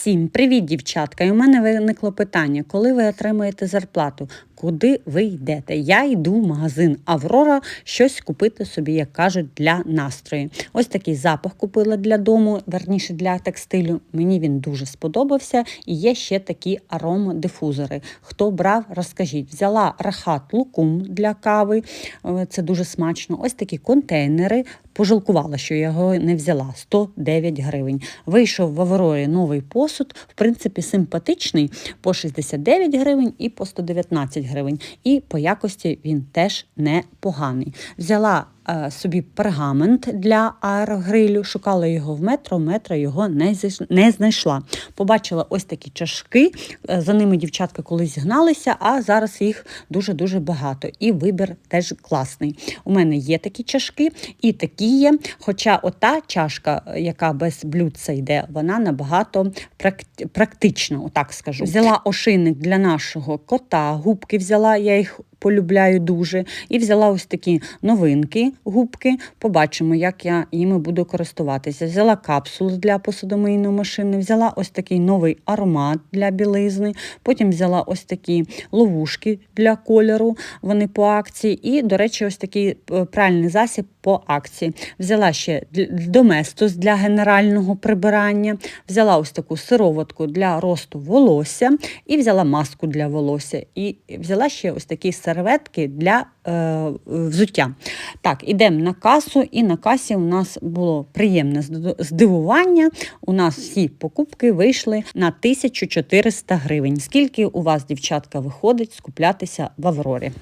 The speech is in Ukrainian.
Всім привіт, дівчатка! І у мене виникло питання: коли ви отримаєте зарплату, куди ви йдете? Я йду в магазин Аврора щось купити собі, як кажуть, для настрою. Ось такий запах купила для дому, верніше для текстилю. Мені він дуже сподобався. І є ще такі аромадифузори. Хто брав, розкажіть. Взяла рахат лукум для кави, е, це дуже смачно. Ось такі контейнери. Пожалкувала, що його не взяла 109 гривень. Вийшов в Аврорі новий посуд, в принципі, симпатичний по 69 гривень і по 119 гривень. І по якості він теж непоганий. Взяла собі пергамент для аерогрилю, шукала його в метро, метро його не, знайшла. Побачила ось такі чашки, е, за ними дівчатка колись гналися, а зараз їх дуже-дуже багато. І вибір теж класний. У мене є такі чашки і такі є. Хоча ота чашка, е, яка без блюдця йде, вона набагато практи- практична, отак скажу. Взяла ошийник для нашого кота, губки взяла, я їх полюбляю дуже. І взяла ось такі новинки, губки. Побачимо, як я їми буду користуватися. Взяла капсулу для посудомийної машини, взяла ось такий новий аромат для білизни. Потім взяла ось такі ловушки для кольору, вони по акції. І, до речі, ось такий е, пральний засіб по акції. Взяла ще доместос для генерального прибирання, взяла ось таку сироватку для росту волосся і взяла маску для волосся. І взяла ще ось такі серветки для е, взуття. Так, ідемо на касу, і на касі у нас було приємне здивування. У нас всі покупки вийшли на 1400 гривень. Скільки у вас, дівчатка, виходить скуплятися в Аврорі?